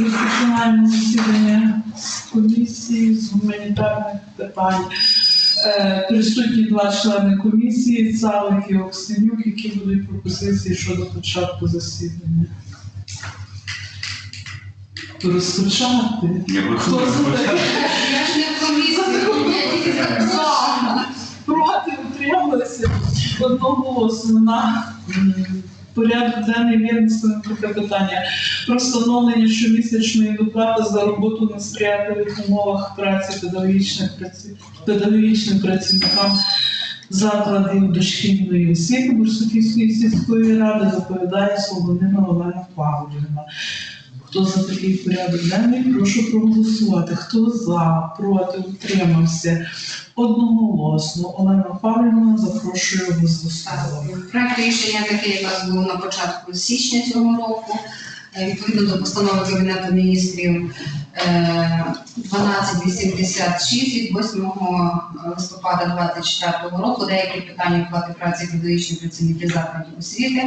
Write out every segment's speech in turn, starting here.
Розпочинаємо засідання комісії з гуманітарних питань. Е, Присутні два члени комісії, Цалик і Оксенюк, які будуть пропозиції щодо початку засідання. Розпочати. Я Хто хотів за те? Я ж не в комісії, я тільки записала. Проти утрималися одноголосно на порядок денний винесено таке питання про встановлення щомісячної доплати за роботу на сприятливих умовах праці педагогічних праці- педагогічним працівникам закладів дошкільної освіти Бурсуківської сільської ради доповідає Солонина Олена Павлівна. Хто за такий порядок денний, прошу проголосувати. Хто за, проти, утримався. Одноголосно Олена Павлівна запрошує вас до слова. Проект рішення такий у нас був на початку січня цього року. Е, Відповідно до постанови Кабінету міністрів 1286 від 8 листопада 2024 року деякі питання оплати праці педагогічних працівників закладів освіти.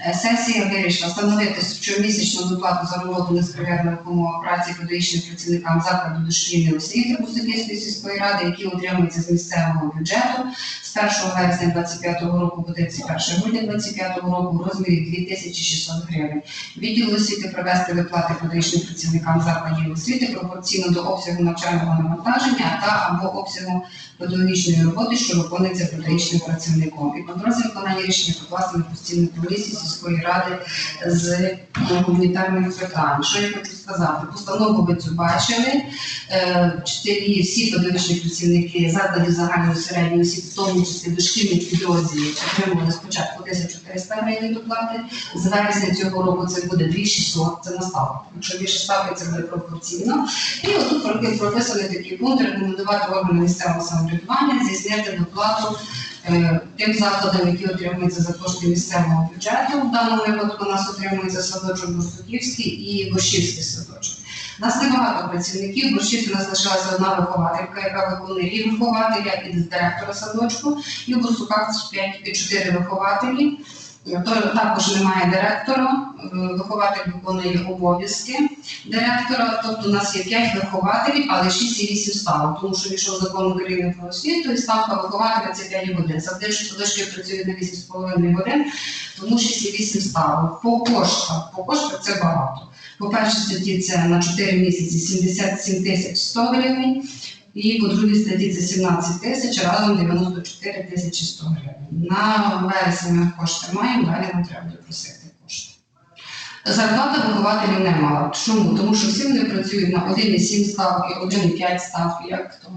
Е, Сесія вирішила встановити щомісячну доплату за роботу несприятливих умовах праці педагогічним працівникам закладів дошкільної освіти Бусаківської сільської ради, які отримуються з місцевого бюджету з 1 вересня 2025 року по 31 грудня 2025 року в розмірі 2600 гривень. Відділ освіти провести виплати педагогічним працівникам закладів освіти пропорційно до обсягу навчального навантаження та або обсягу педагогічної роботи, що виконується педагогічним працівником. І контроль виконання рішення покласти на постійну комісію сільської ради з е, гуманітарних питань. Що я хочу сказати? Постанову ви цю бачили. Е, Вчителі, всі педагогічні працівники закладів загальної середньої освіти, в тому числі дошкільних підрозділів, отримували спочатку 1300 гривень доплати. З вересня цього року це буде 2600, це на. Якщо більше ставки, це буде пропорційно. І отут про- прописаний такий пункт рекомендувати органам місцевого самоврядування здійснити доплату е, тим закладам, які отримуються за кошти місцевого бюджету. В даному випадку у нас отримується садочок Бурсуківський і Борщівський садочок. У нас небагато працівників, в Борщівці у нас лишилася одна вихователька, яка виконує і вихователя, і директора садочку, і в Бурсуках 5 4 вихователі. Також немає директора, е, вихователь виконує обов'язки директора, тобто у нас є 5 вихователів, але 6 і 8 ставок, тому що якщо закон України про освіту, і ставка вихователя це 5 годин. Завжди садочки працюють на 8,5 годин, тому 6 і 8 ставок. По коштах, по коштах це багато. По першій статті це на 4 місяці 77 тисяч 100 гривень, і по другій статті це 17 тисяч, разом 94 тисячі 100 гривень. На вересень ми кошти маємо, далі нам треба допросити кошти. Зарплата вихователів немало. Чому? Тому що всі вони працюють на 1,7 ставки, 1,5 ставки, як хто.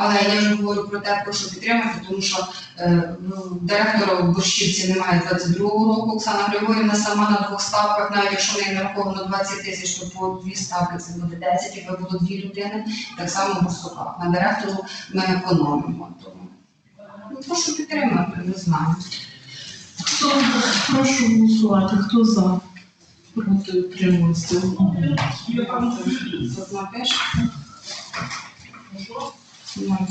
Але я вже говорю про те, прошу підтримати, тому що е, ну, директора в Борщівці немає 22-го року. Оксана Григорівна сама на двох ставках, навіть якщо в неї нараховано 20 тисяч, то по дві ставки це буде 10, якби було дві людини. Так само в Бурсуках. На директору ми економимо. Тому ну, прошу підтримати, не знаю. Хто прошу голосувати? Хто за? Проти одноголосно. Зазна теж. Немає.